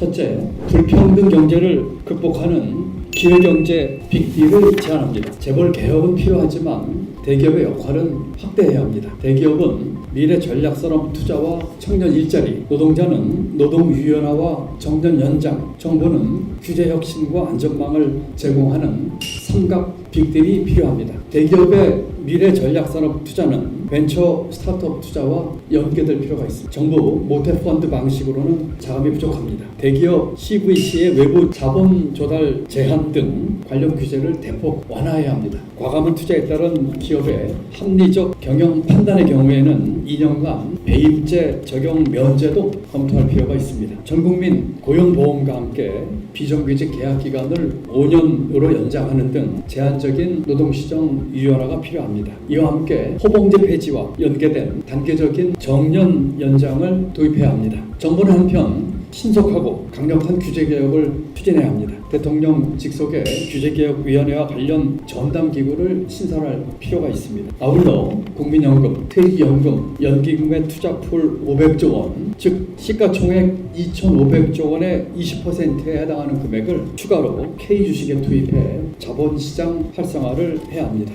첫째, 불평등 경제를 극복하는 기회경제 빅딜을 제안합니다. 재벌 개혁은 필요하지만 대기업의 역할은 확대해야 합니다. 대기업은 미래 전략 산업 투자와 청년 일자리, 노동자는 노동 유연화와 정년 연장, 정부는 규제 혁신과 안전망을 제공하는 삼각 빅딜이 필요합니다. 대기업의 미래 전략 산업 투자는 벤처 스타트업 투자와 연계될 필요가 있습니다. 정부 모태 펀드 방식으로는 자금이 부족합니다. 대기업 CVC의 외부 자본 조달 제한 등 관련 규제를 대폭 완화해야 합니다. 과감한 투자에 따른 기업의 합리적 경영 판단의 경우에는 2년간 배임제 적용 면제도 검토할 필요가 있습니다. 전 국민 고용보험과 함께 비정규직 계약 기간을 5년으로 연장하는 등 제한 적인 노동시장 유연화가 필요합니다. 이와 함께 호봉제 폐지와 연계된 단계적인 정년 연장을 도입해야 합니다. 정부는 한편 신속하고 강력한 규제 개혁을 추진해야 합니다. 대통령 직속의 규제개혁위원회와 관련 전담 기구를 신설할 필요가 있습니다. 아울러 국민연금, 퇴직연금, 연기금의 투자풀 500조 원, 즉 시가총액 2,500조 원의 20%에 해당하는 금액을 추가로 K 주식에 투입해 자본시장 활성화를 해야 합니다.